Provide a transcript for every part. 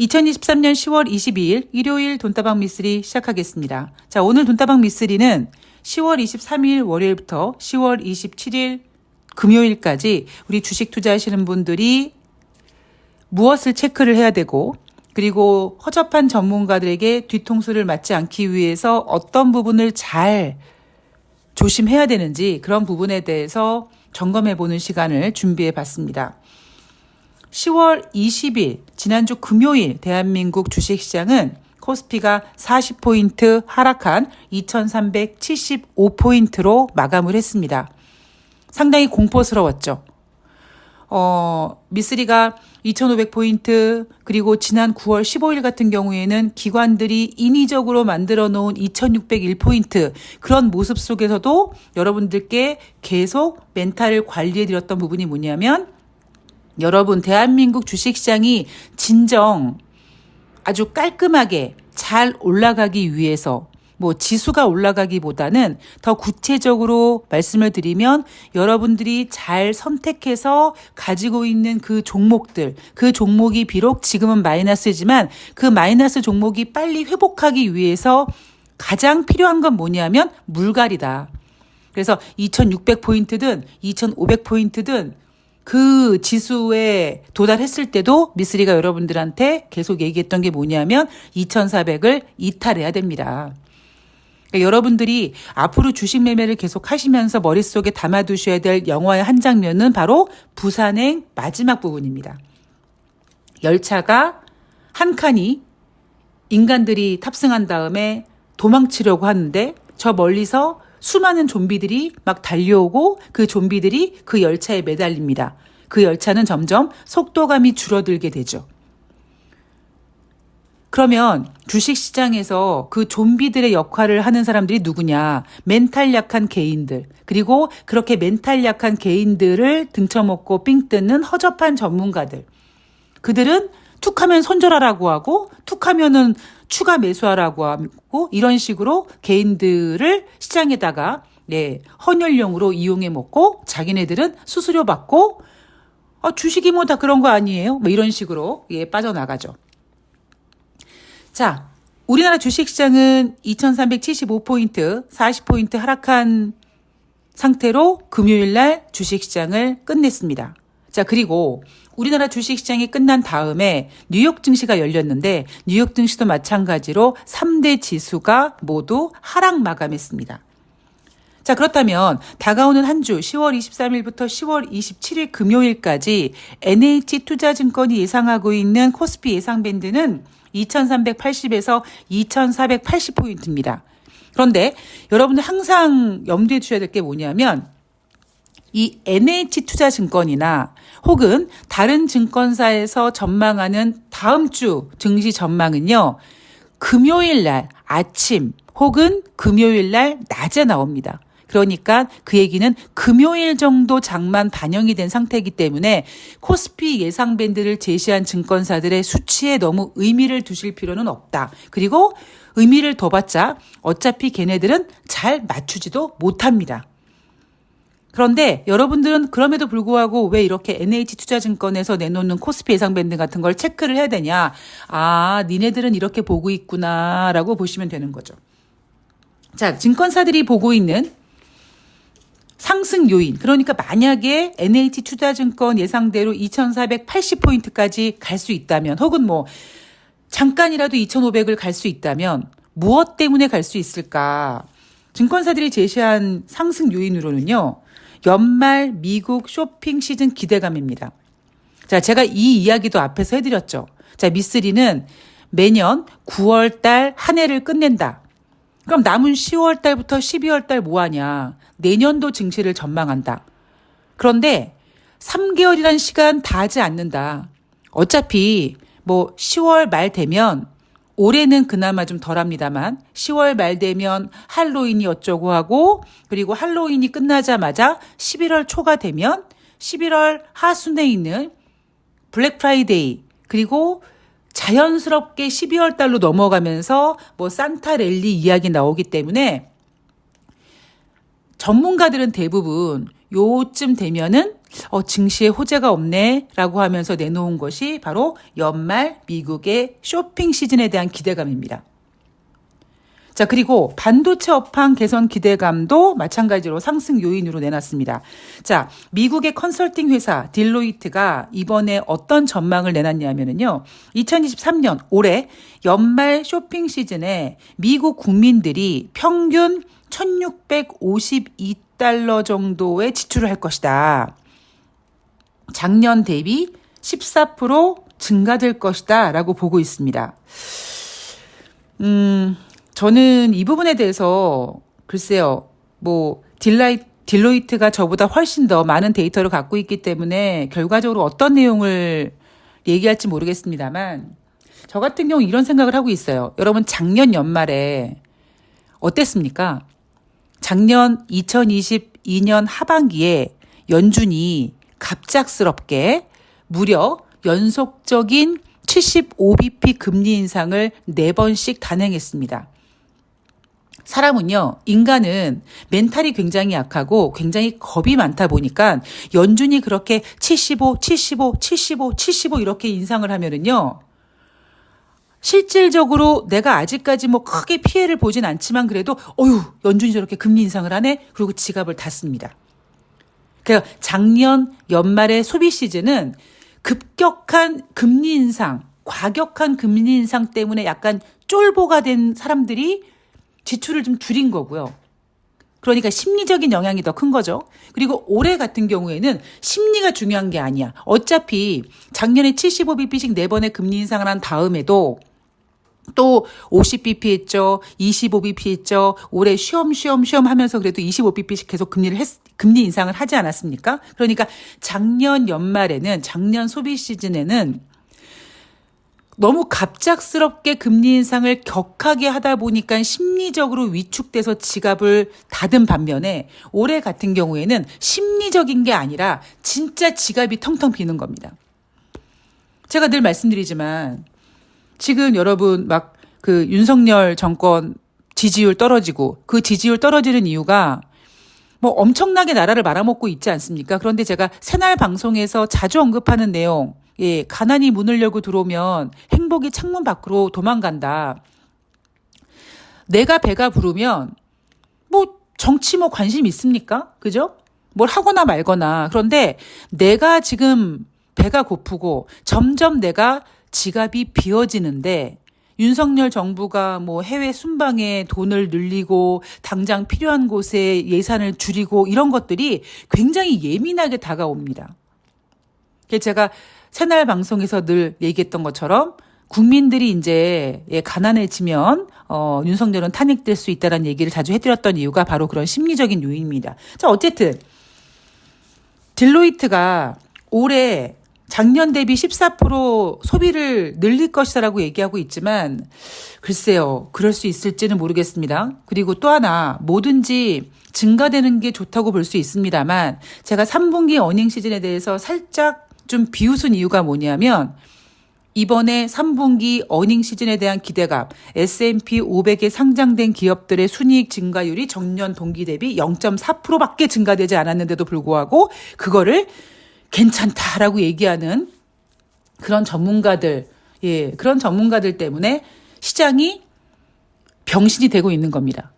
2023년 10월 22일 일요일 돈다방 미쓰리 시작하겠습니다. 자, 오늘 돈다방 미쓰리는 10월 23일 월요일부터 10월 27일 금요일까지 우리 주식 투자하시는 분들이 무엇을 체크를 해야 되고 그리고 허접한 전문가들에게 뒤통수를 맞지 않기 위해서 어떤 부분을 잘 조심해야 되는지 그런 부분에 대해서 점검해 보는 시간을 준비해 봤습니다. 10월 20일 지난주 금요일 대한민국 주식시장은 코스피가 40포인트 하락한 2375포인트로 마감을 했습니다. 상당히 공포스러웠죠. 어, 미쓰리가 2500포인트, 그리고 지난 9월 15일 같은 경우에는 기관들이 인위적으로 만들어 놓은 2601포인트, 그런 모습 속에서도 여러분들께 계속 멘탈을 관리해 드렸던 부분이 뭐냐면, 여러분, 대한민국 주식시장이 진정 아주 깔끔하게 잘 올라가기 위해서 뭐 지수가 올라가기보다는 더 구체적으로 말씀을 드리면 여러분들이 잘 선택해서 가지고 있는 그 종목들, 그 종목이 비록 지금은 마이너스지만 그 마이너스 종목이 빨리 회복하기 위해서 가장 필요한 건 뭐냐면 물갈이다. 그래서 2600포인트든 2500포인트든 그 지수에 도달했을 때도 미쓰리가 여러분들한테 계속 얘기했던 게 뭐냐면 2400을 이탈해야 됩니다. 그러니까 여러분들이 앞으로 주식 매매를 계속 하시면서 머릿속에 담아두셔야 될 영화의 한 장면은 바로 부산행 마지막 부분입니다. 열차가 한 칸이 인간들이 탑승한 다음에 도망치려고 하는데 저 멀리서 수많은 좀비들이 막 달려오고 그 좀비들이 그 열차에 매달립니다. 그 열차는 점점 속도감이 줄어들게 되죠. 그러면 주식 시장에서 그 좀비들의 역할을 하는 사람들이 누구냐? 멘탈 약한 개인들. 그리고 그렇게 멘탈 약한 개인들을 등쳐먹고 삥 뜯는 허접한 전문가들. 그들은 툭 하면 손절하라고 하고 툭 하면은 추가 매수하라고 하고 이런 식으로 개인들을 시장에다가 네, 헌혈용으로 이용해 먹고 자기네들은 수수료 받고 아, 주식이 뭐 다 그런 거 아니에요? 뭐 이런 식으로 예, 빠져나가죠. 자, 우리나라 주식시장은 2375포인트, 40포인트 하락한 상태로 금요일 날 주식시장을 끝냈습니다. 자, 그리고 우리나라 주식시장이 끝난 다음에 뉴욕 증시가 열렸는데 뉴욕 증시도 마찬가지로 3대 지수가 모두 하락 마감했습니다. 자, 그렇다면 다가오는 한 주 10월 23일부터 10월 27일 금요일까지 NH 투자증권이 예상하고 있는 코스피 예상 밴드는 2380에서 2480포인트입니다. 그런데 여러분들 항상 염두에 두셔야 될 게 뭐냐면 이 NH 투자증권이나 혹은 다른 증권사에서 전망하는 다음 주 증시 전망은요. 금요일 날 아침 혹은 금요일 날 낮에 나옵니다. 그러니까 그 얘기는 금요일 정도 장만 반영이 된 상태이기 때문에 코스피 예상 밴드를 제시한 증권사들의 수치에 너무 의미를 두실 필요는 없다. 그리고 의미를 둬봤자 어차피 걔네들은 잘 맞추지도 못합니다. 그런데 여러분들은 그럼에도 불구하고 왜 이렇게 NH 투자증권에서 내놓는 코스피 예상 밴드 같은 걸 체크를 해야 되냐? 아, 니네들은 이렇게 보고 있구나 라고 보시면 되는 거죠. 자, 증권사들이 보고 있는 상승 요인. 그러니까 만약에 NH 투자증권 예상대로 2480포인트까지 갈 수 있다면 혹은 뭐 잠깐이라도 2500을 갈 수 있다면 무엇 때문에 갈 수 있을까? 증권사들이 제시한 상승 요인으로는요. 연말 미국 쇼핑 시즌 기대감입니다. 자, 제가 이 이야기도 앞에서 해드렸죠. 자, 미쓰리는 매년 9월 달 한 해를 끝낸다. 그럼 남은 10월 달부터 12월 달 뭐 하냐? 내년도 증시를 전망한다. 그런데 3개월이란 시간 다 하지 않는다. 어차피 뭐 10월 말 되면 올해는 그나마 좀 덜합니다만 10월 말 되면 할로윈이 어쩌고 하고 그리고 할로윈이 끝나자마자 11월 초가 되면 11월 하순에 있는 블랙 프라이데이 그리고 자연스럽게 12월 달로 넘어가면서 뭐 산타 랠리 이야기 나오기 때문에 전문가들은 대부분 요쯤 되면은 어, 증시에 호재가 없네 라고 하면서 내놓은 것이 바로 연말 미국의 쇼핑 시즌에 대한 기대감입니다. 자, 그리고 반도체 업황 개선 기대감도 마찬가지로 상승 요인으로 내놨습니다. 자, 미국의 컨설팅 회사 딜로이트가 이번에 어떤 전망을 내놨냐면요. 2023년 올해 연말 쇼핑 시즌에 미국 국민들이 평균 1652달러 정도의 지출을 할 것이다. 작년 대비 14% 증가될 것이다. 라고 보고 있습니다. 음, 저는 이 부분에 대해서 글쎄요, 뭐, 딜라이, 딜로이트가 저보다 훨씬 더 많은 데이터를 갖고 있기 때문에 결과적으로 어떤 내용을 얘기할지 모르겠습니다만, 저 같은 경우 이런 생각을 하고 있어요. 여러분, 작년 연말에 어땠습니까? 작년 2022년 하반기에 연준이 갑작스럽게 무려 연속적인 75bp 금리 인상을 4번씩 단행했습니다. 사람은요, 인간은 멘탈이 굉장히 약하고 굉장히 겁이 많다 보니까 연준이 그렇게 75, 75, 75, 75 이렇게 인상을 하면은요, 실질적으로 내가 아직까지 뭐 크게 피해를 보진 않지만 그래도 어휴 연준이 저렇게 금리 인상을 하네 그리고 지갑을 닫습니다. 그러니까 작년 연말의 소비 시즌은 급격한 금리 인상, 과격한 금리 인상 때문에 약간 쫄보가 된 사람들이 지출을 좀 줄인 거고요. 그러니까 심리적인 영향이 더 큰 거죠. 그리고 올해 같은 경우에는 심리가 중요한 게 아니야. 어차피 작년에 75bp씩 4번의 금리 인상을 한 다음에도 또 50bp 했죠. 25bp 했죠. 올해 쉬엄쉬엄 쉬엄 하면서 그래도 25bp씩 계속 금리를 했, 금리 인상을 하지 않았습니까? 그러니까 작년 연말에는 작년 소비 시즌에는 너무 갑작스럽게 금리 인상을 격하게 하다 보니까 심리적으로 위축돼서 지갑을 닫은 반면에 올해 같은 경우에는 심리적인 게 아니라 진짜 지갑이 텅텅 비는 겁니다. 제가 늘 말씀드리지만 지금 여러분 막 그 윤석열 정권 지지율 떨어지고 그 지지율 떨어지는 이유가 뭐 엄청나게 나라를 말아먹고 있지 않습니까? 그런데 제가 새날 방송에서 자주 언급하는 내용, 예, 가난이 문을 열고 들어오면 행복이 창문 밖으로 도망간다. 내가 배가 부르면 뭐 정치 뭐 관심 있습니까? 그죠? 뭘 하거나 말거나. 그런데 내가 지금 배가 고프고 점점 내가 지갑이 비어지는데 윤석열 정부가 뭐 해외 순방에 돈을 늘리고 당장 필요한 곳에 예산을 줄이고 이런 것들이 굉장히 예민하게 다가옵니다. 제가 새날 방송에서 늘 얘기했던 것처럼 국민들이 이제 예, 가난해지면 어, 윤석열은 탄핵될 수 있다는 얘기를 자주 해드렸던 이유가 바로 그런 심리적인 요인입니다. 자 어쨌든 딜로이트가 올해 작년 대비 14% 소비를 늘릴 것이라고 얘기하고 있지만 글쎄요. 그럴 수 있을지는 모르겠습니다. 그리고 또 하나 뭐든지 증가되는 게 좋다고 볼 수 있습니다만 제가 3분기 어닝 시즌에 대해서 살짝 좀 비웃은 이유가 뭐냐면 이번에 3분기 어닝 시즌에 대한 기대감, S&P 500에 상장된 기업들의 순이익 증가율이 전년 동기 대비 0.4%밖에 증가되지 않았는데도 불구하고 그거를 괜찮다라고 얘기하는 그런 전문가들, 예, 그런 전문가들 때문에 시장이 병신이 되고 있는 겁니다.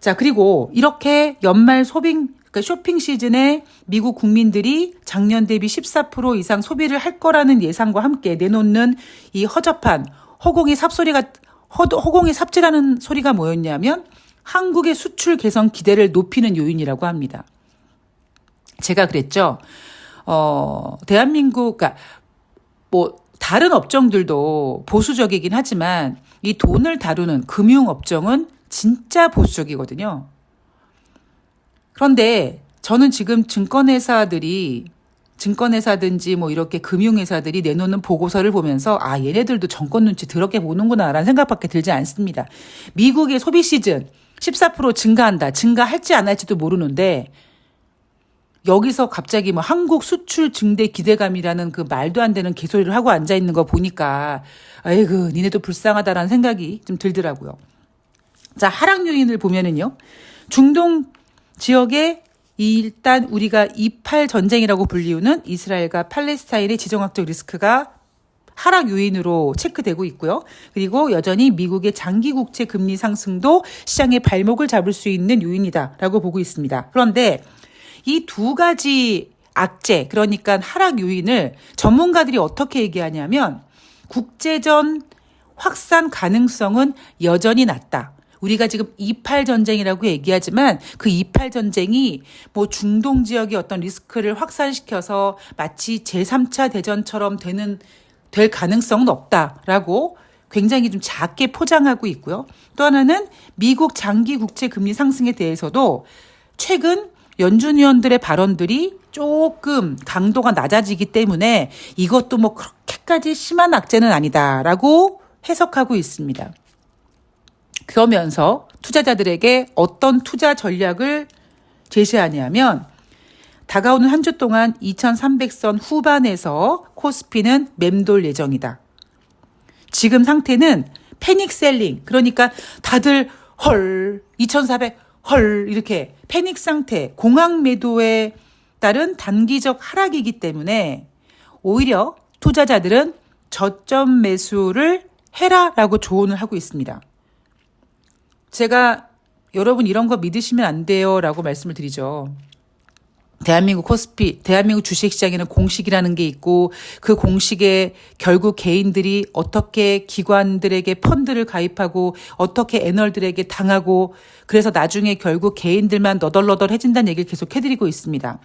자, 그리고 이렇게 연말 소빙, 그러니까 쇼핑 시즌에 미국 국민들이 작년 대비 14% 이상 소비를 할 거라는 예상과 함께 내놓는 이 허접한 허공의 삽소리가, 허, 허공의 삽질하는 소리가 뭐였냐면 한국의 수출 개선 기대를 높이는 요인이라고 합니다. 제가 그랬죠. 어, 대한민국, 그러니까 뭐 다른 업종들도 보수적이긴 하지만 이 돈을 다루는 금융 업종은 진짜 보수적이거든요. 그런데 저는 지금 증권회사들이 증권회사든지 뭐 이렇게 금융회사들이 내놓는 보고서를 보면서 아, 얘네들도 정권 눈치 더럽게 보는구나라는 생각밖에 들지 않습니다. 미국의 소비 시즌 14% 증가한다. 증가할지 안 할지도 모르는데 여기서 갑자기 뭐 한국 수출 증대 기대감이라는 그 말도 안 되는 개소리를 하고 앉아 있는 거 보니까 아이고 니네도 불쌍하다라는 생각이 좀 들더라고요. 자 하락 요인을 보면은요 중동 지역의 일단 우리가 28 전쟁이라고 불리우는 이스라엘과 팔레스타인의 지정학적 리스크가 하락 요인으로 체크되고 있고요. 그리고 여전히 미국의 장기 국채 금리 상승도 시장의 발목을 잡을 수 있는 요인이다라고 보고 있습니다. 그런데 이 두 가지 악재, 그러니까 하락 요인을 전문가들이 어떻게 얘기하냐면 국제전 확산 가능성은 여전히 낮다. 우리가 지금 28 전쟁이라고 얘기하지만 그28 전쟁이 뭐 중동 지역의 어떤 리스크를 확산시켜서 마치 제3차 대전처럼 되는 될 가능성은 없다라고 굉장히 좀 작게 포장하고 있고요. 또 하나는 미국 장기 국채 금리 상승에 대해서도 최근 연준 위원들의 발언들이 조금 강도가 낮아지기 때문에 이것도 뭐 그렇게까지 심한 악재는 아니다라고 해석하고 있습니다. 그러면서 투자자들에게 어떤 투자 전략을 제시하냐면 다가오는 한 주 동안 2300선 후반에서 코스피는 맴돌 예정이다. 지금 상태는 패닉 셀링. 그러니까 다들 헐, 2400, 헐, 이렇게 패닉 상태, 공황 매도에 따른 단기적 하락이기 때문에 오히려 투자자들은 저점 매수를 해라라고 조언을 하고 있습니다. 제가 여러분 이런 거 믿으시면 안 돼요라고 말씀을 드리죠. 대한민국 코스피, 대한민국 주식시장에는 공식이라는 게 있고 그 공식에 결국 개인들이 어떻게 기관들에게 펀드를 가입하고 어떻게 애널들에게 당하고 그래서 나중에 결국 개인들만 너덜너덜해진다는 얘기를 계속 해드리고 있습니다.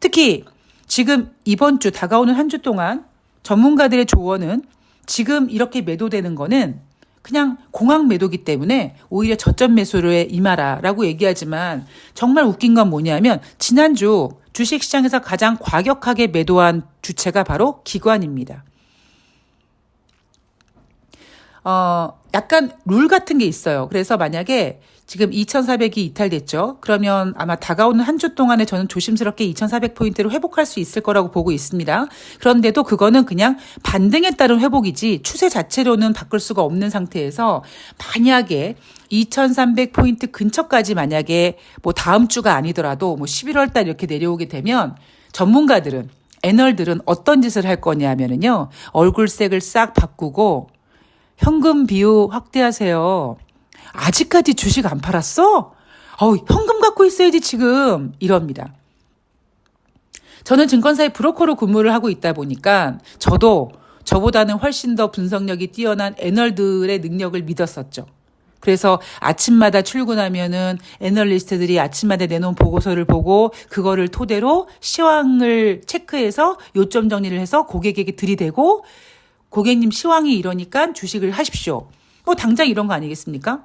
특히 지금 이번 주 다가오는 한 주 동안 전문가들의 조언은 지금 이렇게 매도되는 거는 그냥 공항 매도기 때문에 오히려 저점 매수를 임하라라고 얘기하지만 정말 웃긴 건 뭐냐면 지난주 주식 시장에서 가장 과격하게 매도한 주체가 바로 기관입니다. 어, 약간 룰 같은 게 있어요. 그래서 만약에 지금 2,400이 이탈됐죠. 그러면 아마 다가오는 한 주 동안에 저는 조심스럽게 2,400 포인트를 회복할 수 있을 거라고 보고 있습니다. 그런데도 그거는 그냥 반등에 따른 회복이지 추세 자체로는 바꿀 수가 없는 상태에서 만약에 2,300 포인트 근처까지 만약에 뭐 다음 주가 아니더라도 뭐 11월 달 이렇게 내려오게 되면 전문가들은 애널들은 어떤 짓을 할 거냐면은요. 얼굴색을 싹 바꾸고 현금 비율 확대하세요. 아직까지 주식 안 팔았어? 어우, 현금 갖고 있어야지 지금 이럽니다. 저는 증권사의 브로커로 근무를 하고 있다 보니까 저도 저보다는 훨씬 더 분석력이 뛰어난 애널들의 능력을 믿었었죠. 그래서 아침마다 출근하면은 애널리스트들이 아침마다 내놓은 보고서를 보고 그거를 토대로 시황을 체크해서 요점 정리를 해서 고객에게 들이대고 고객님 시황이 이러니까 주식을 하십시오. 뭐 당장 이런 거 아니겠습니까?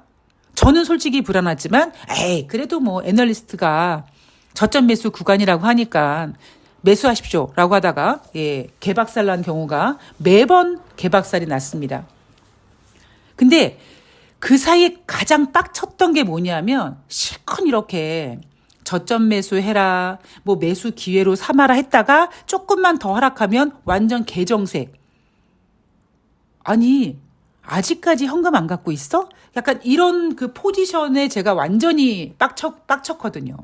저는 솔직히 불안하지만 에이 그래도 뭐 애널리스트가 저점 매수 구간이라고 하니까 매수하십시오라고 하다가 예 개박살 난 경우가 매번 개박살이 났습니다. 근데 그 사이에 가장 빡쳤던 게 뭐냐면 실컷 이렇게 저점 매수해라 뭐 매수 기회로 삼아라 했다가 조금만 더 하락하면 완전 개정색 아니 아직까지 현금 안 갖고 있어? 약간 이런 그 포지션에 제가 완전히 빡쳤, 빡쳤거든요.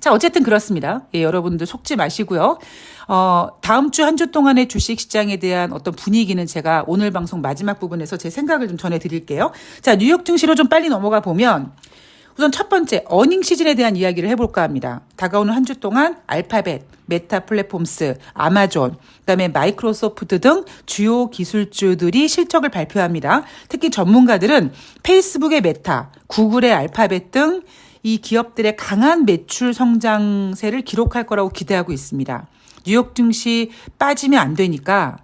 자, 어쨌든 그렇습니다. 예, 여러분들 속지 마시고요. 어, 다음 주 한 주 동안의 주식 시장에 대한 어떤 분위기는 제가 오늘 방송 마지막 부분에서 제 생각을 좀 전해 드릴게요. 자, 뉴욕 증시로 좀 빨리 넘어가 보면 우선 첫 번째 어닝 시즌에 대한 이야기를 해볼까 합니다. 다가오는 한 주 동안 알파벳, 메타 플랫폼스, 아마존, 그다음에 마이크로소프트 등 주요 기술주들이 실적을 발표합니다. 특히 전문가들은 페이스북의 메타, 구글의 알파벳 등 이 기업들의 강한 매출 성장세를 기록할 거라고 기대하고 있습니다. 뉴욕 증시 빠지면 안 되니까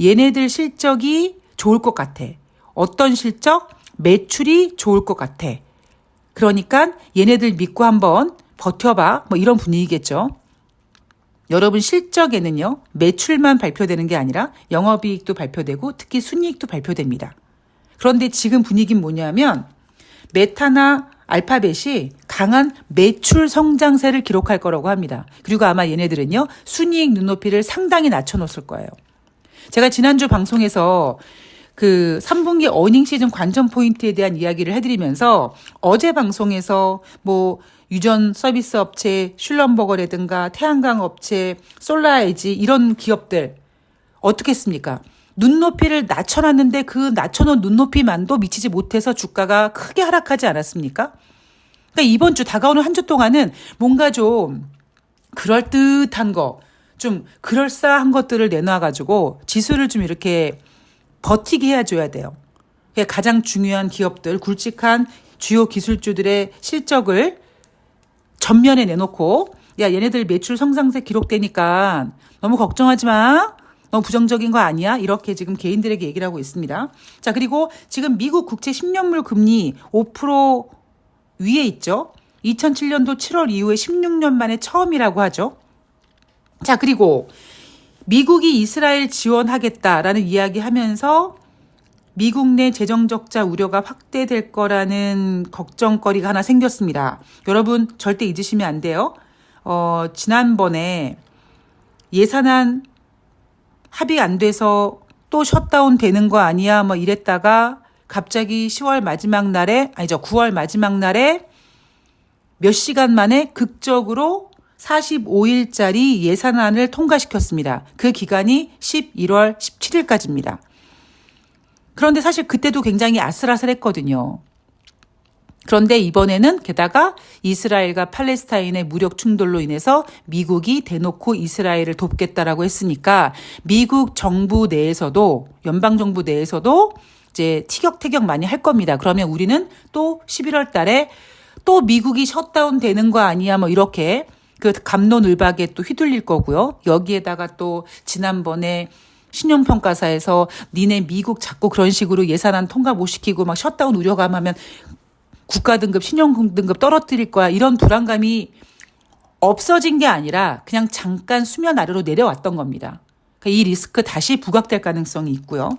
얘네들 실적이 좋을 것 같아. 어떤 실적? 매출이 좋을 것 같아. 그러니까 얘네들 믿고 한번 버텨봐. 뭐 이런 분위기겠죠. 여러분 실적에는요, 매출만 발표되는 게 아니라 영업이익도 발표되고 특히 순이익도 발표됩니다. 그런데 지금 분위기는 뭐냐면 메타나 알파벳이 강한 매출 성장세를 기록할 거라고 합니다. 그리고 아마 얘네들은요, 순이익 눈높이를 상당히 낮춰놓을 거예요. 제가 지난주 방송에서 그 3분기 어닝 시즌 관전 포인트에 대한 이야기를 해드리면서 어제 방송에서 뭐 유전 서비스 업체 슐럼버거라든가 태양광 업체 솔라에지 이런 기업들 어떻게 했습니까? 눈높이를 낮춰놨는데 그 낮춰놓은 눈높이만도 미치지 못해서 주가가 크게 하락하지 않았습니까? 그러니까 이번 주 다가오는 한 주 동안은 뭔가 좀 그럴듯한 거, 좀 그럴싸한 것들을 내놔가지고 지수를 좀 이렇게 버티게 해줘야 돼요. 가장 중요한 기업들, 굵직한 주요 기술주들의 실적을 전면에 내놓고, 야, 얘네들 매출 성장세 기록되니까 너무 걱정하지 마. 너무 부정적인 거 아니야? 이렇게 지금 개인들에게 얘기를 하고 있습니다. 자, 그리고 지금 미국 국채 10년물 금리 5% 위에 있죠. 2007년도 7월 이후에 16년 만에 처음이라고 하죠. 자, 그리고 미국이 이스라엘 지원하겠다라는 이야기 하면서 미국 내 재정 적자 우려가 확대될 거라는 걱정거리가 하나 생겼습니다. 여러분 절대 잊으시면 안 돼요. 어, 지난번에 예산안 합의 안 돼서 또 셧다운 되는 거 아니야 뭐 이랬다가 갑자기 10월 마지막 날에 아니죠 9월 마지막 날에 몇 시간 만에 극적으로 45일짜리 예산안을 통과시켰습니다. 그 기간이 11월 17일까지입니다. 그런데 사실 그때도 굉장히 아슬아슬했거든요. 그런데 이번에는 게다가 이스라엘과 팔레스타인의 무력 충돌로 인해서 미국이 대놓고 이스라엘을 돕겠다라고 했으니까 미국 정부 내에서도 연방 정부 내에서도 이제 티격태격 많이 할 겁니다. 그러면 우리는 또 11월 달에 또 미국이 셧다운 되는 거 아니야 뭐 이렇게 그 감론을박에 또 휘둘릴 거고요. 여기에다가 또 지난번에 신용평가사에서 니네 미국 자꾸 그런 식으로 예산안 통과 못 시키고 막 셧다운 우려감 하면 국가 등급, 신용 등급 떨어뜨릴 거야. 이런 불안감이 없어진 게 아니라 그냥 잠깐 수면 아래로 내려왔던 겁니다. 그러니까 이 리스크 다시 부각될 가능성이 있고요.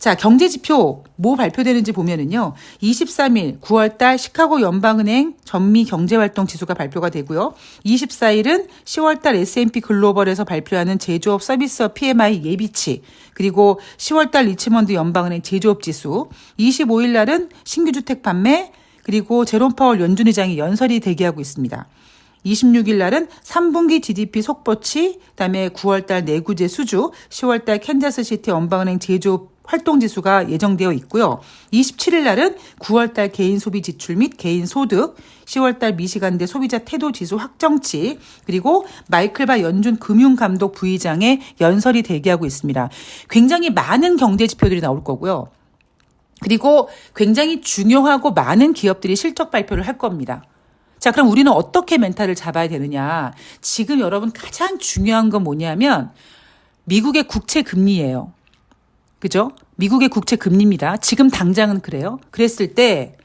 자, 경제 지표 뭐 발표되는지 보면은요. 23일 9월 달 시카고 연방은행 전미 경제 활동 지수가 발표가 되고요. 24일은 10월 달 S&P 글로벌에서 발표하는 제조업 서비스업 PMI 예비치 그리고 10월 달 리치먼드 연방은행 제조업 지수 25일 날은 신규 주택 판매 그리고 제롬 파월 연준 의장이 연설이 대기하고 있습니다. 26일 날은 3분기 GDP 속보치, 그다음에 9월 달 내구재 수주, 10월 달 캔자스 시티 연방은행 제조업 활동 지수가 예정되어 있고요. 27일 날은 9월 달 개인 소비 지출 및 개인 소득, 10월 달 미시간대 소비자 태도 지수 확정치, 그리고 마이클바 연준 금융감독 부의장의 연설이 대기하고 있습니다. 굉장히 많은 경제 지표들이 나올 거고요. 그리고 굉장히 중요하고 많은 기업들이 실적 발표를 할 겁니다. 자, 그럼 우리는 어떻게 멘탈을 잡아야 되느냐? 지금 여러분 가장 중요한 건 뭐냐면 미국의 국채 금리예요. 그죠? 미국의 국채 금리입니다. 지금 당장은 그래요. 그랬을 때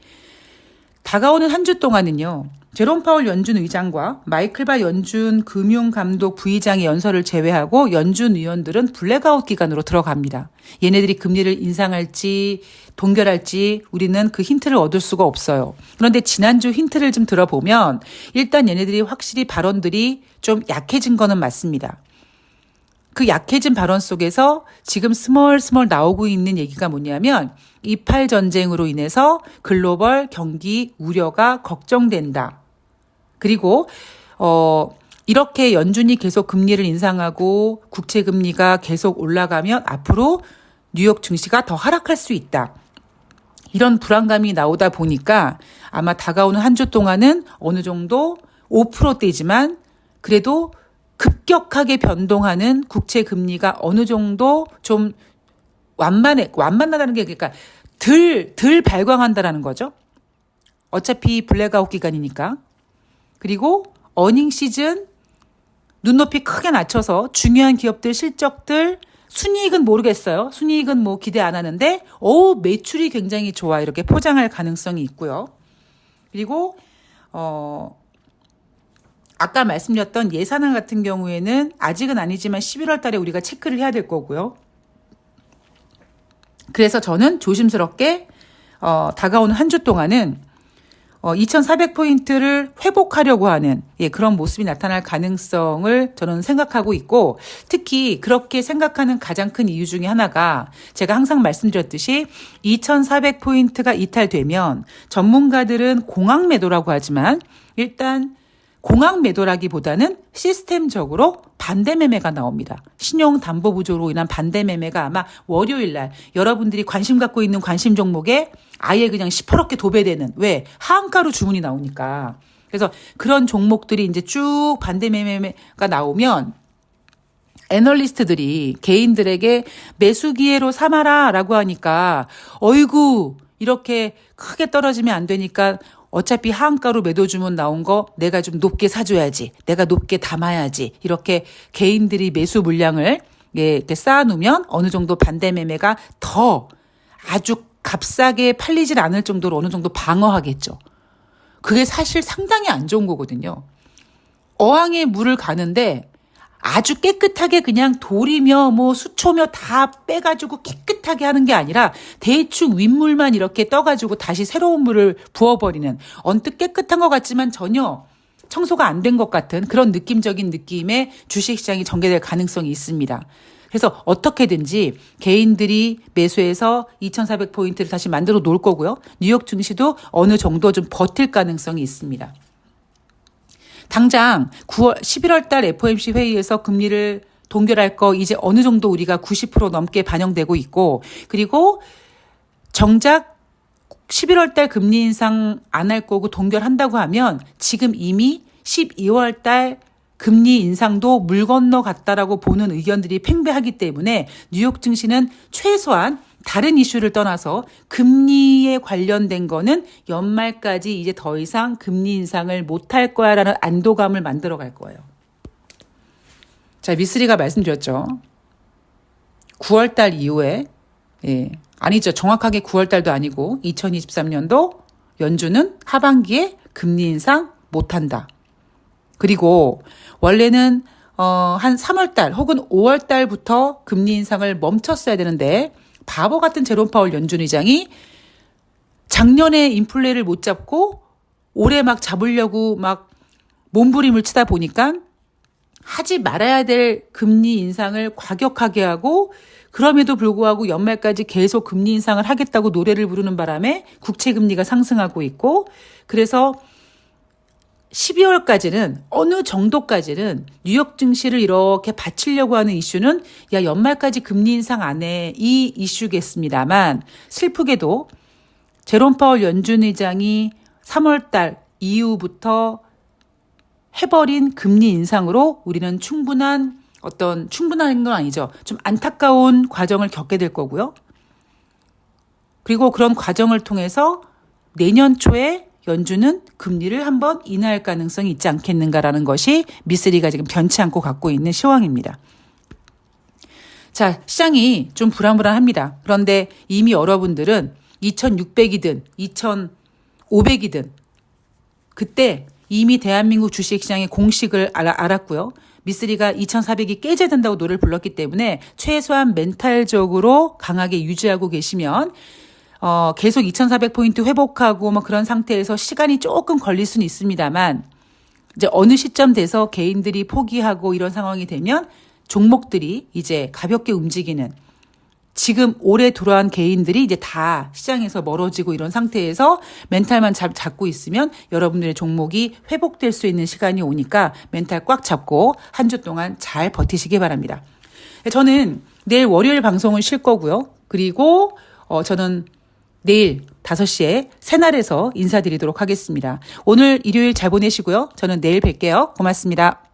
다가오는 한 주 동안은요. 제롬 파월 연준 의장과 마이클 바 연준 금융감독 부의장의 연설을 제외하고 연준 의원들은 블랙아웃 기간으로 들어갑니다. 얘네들이 금리를 인상할지 동결할지 우리는 그 힌트를 얻을 수가 없어요. 그런데 지난주 힌트를 좀 들어보면 일단 얘네들이 확실히 발언들이 좀 약해진 거는 맞습니다. 그 약해진 발언 속에서 지금 스멀스멀 나오고 있는 얘기가 뭐냐면 이팔 전쟁으로 인해서 글로벌 경기 우려가 걱정된다. 그리고 어 이렇게 연준이 계속 금리를 인상하고 국채 금리가 계속 올라가면 앞으로 뉴욕 증시가 더 하락할 수 있다. 이런 불안감이 나오다 보니까 아마 다가오는 한 주 동안은 어느 정도 5%대지만 그래도 급격하게 변동하는 국채 금리가 어느 정도 좀 완만해 완만하다는 게 그러니까 덜 덜 발광한다라는 거죠. 어차피 블랙아웃 기간이니까. 그리고 어닝 시즌 눈높이 크게 낮춰서 중요한 기업들 실적들 순이익은 모르겠어요. 순이익은 뭐 기대 안 하는데 오 매출이 굉장히 좋아 이렇게 포장할 가능성이 있고요. 그리고 어 아까 말씀드렸던 예산안 같은 경우에는 아직은 아니지만 11월 달에 우리가 체크를 해야 될 거고요. 그래서 저는 조심스럽게 어, 다가오는 한 주 동안은 어, 2,400포인트를 회복하려고 하는 예, 그런 모습이 나타날 가능성을 저는 생각하고 있고 특히 그렇게 생각하는 가장 큰 이유 중에 하나가 제가 항상 말씀드렸듯이 2,400포인트가 이탈되면 전문가들은 공항 매도라고 하지만 일단 공항 매도라기보다는 시스템적으로 반대 매매가 나옵니다. 신용 담보 부조로 인한 반대 매매가 아마 월요일 날 여러분들이 관심 갖고 있는 관심 종목에 아예 그냥 시퍼렇게 도배되는 왜 하한가로 주문이 나오니까 그래서 그런 종목들이 이제 쭉 반대 매매가 나오면 애널리스트들이 개인들에게 매수 기회로 삼아라 라고 하니까 어이구 이렇게 크게 떨어지면 안 되니까 어차피 하한가로 매도 주문 나온 거 내가 좀 높게 사줘야지. 내가 높게 담아야지. 이렇게 개인들이 매수 물량을 예, 이렇게 쌓아놓으면 어느 정도 반대 매매가 더 아주 값싸게 팔리질 않을 정도로 어느 정도 방어하겠죠. 그게 사실 상당히 안 좋은 거거든요. 어항에 물을 가는데 아주 깨끗하게 그냥 돌이며 뭐 수초며 다 빼가지고 깨끗하게 하는 게 아니라 대충 윗물만 이렇게 떠가지고 다시 새로운 물을 부어버리는 언뜻 깨끗한 것 같지만 전혀 청소가 안 된 것 같은 그런 느낌적인 느낌의 주식시장이 전개될 가능성이 있습니다. 그래서 어떻게든지 개인들이 매수해서 2,400포인트를 다시 만들어 놓을 거고요. 뉴욕 증시도 어느 정도 좀 버틸 가능성이 있습니다. 당장 9월 11월 달 FOMC 회의에서 금리를 동결할 거 이제 어느 정도 우리가 90% 넘게 반영되고 있고 그리고 정작 11월 달 금리 인상 안 할 거고 동결한다고 하면 지금 이미 12월 달 금리 인상도 물 건너 갔다라고 보는 의견들이 팽배하기 때문에 뉴욕 증시는 최소한 다른 이슈를 떠나서 금리에 관련된 거는 연말까지 이제 더 이상 금리 인상을 못할 거야라는 안도감을 만들어 갈 거예요. 자, 미스리가 말씀드렸죠. 9월 달 이후에, 예, 아니죠. 정확하게 9월 달도 아니고 2023년도 연준은 하반기에 금리 인상 못 한다. 그리고 원래는 어, 한 3월 달 혹은 5월 달부터 금리 인상을 멈췄어야 되는데 바보 같은 제롬 파월 연준 의장이 작년에 인플레를 못 잡고 올해 막 잡으려고 막 몸부림을 치다 보니까 하지 말아야 될 금리 인상을 과격하게 하고 그럼에도 불구하고 연말까지 계속 금리 인상을 하겠다고 노래를 부르는 바람에 국채 금리가 상승하고 있고 그래서 12월까지는 어느 정도까지는 뉴욕 증시를 이렇게 받치려고 하는 이슈는 야 연말까지 금리 인상 안 해 이 이슈겠습니다만 슬프게도 제롬 파월 연준 의장이 3월 달 이후부터 해버린 금리 인상으로 우리는 충분한 어떤 충분한 건 아니죠. 좀 안타까운 과정을 겪게 될 거고요. 그리고 그런 과정을 통해서 내년 초에 연준은 금리를 한번 인하할 가능성이 있지 않겠는가라는 것이 미쓰리가 지금 변치 않고 갖고 있는 시황입니다. 자, 시장이 좀 불안불안합니다. 그런데 이미 여러분들은 2600이든 2500이든 그때 이미 대한민국 주식시장의 공식을 알았고요. 미쓰리가 2,400이 깨져야 된다고 노래를 불렀기 때문에 최소한 멘탈적으로 강하게 유지하고 계시면 어, 계속 2,400포인트 회복하고 뭐 그런 상태에서 시간이 조금 걸릴 수는 있습니다만 이제 어느 시점 돼서 개인들이 포기하고 이런 상황이 되면 종목들이 이제 가볍게 움직이는 지금 올해 들어온 개인들이 이제 다 시장에서 멀어지고 이런 상태에서 멘탈만 잡, 잡고 있으면 여러분들의 종목이 회복될 수 있는 시간이 오니까 멘탈 꽉 잡고 한 주 동안 잘 버티시기 바랍니다. 저는 내일 월요일 방송을 쉴 거고요. 그리고 어, 저는 내일 5시에 새날에서 인사드리도록 하겠습니다. 오늘 일요일 잘 보내시고요. 저는 내일 뵐게요. 고맙습니다.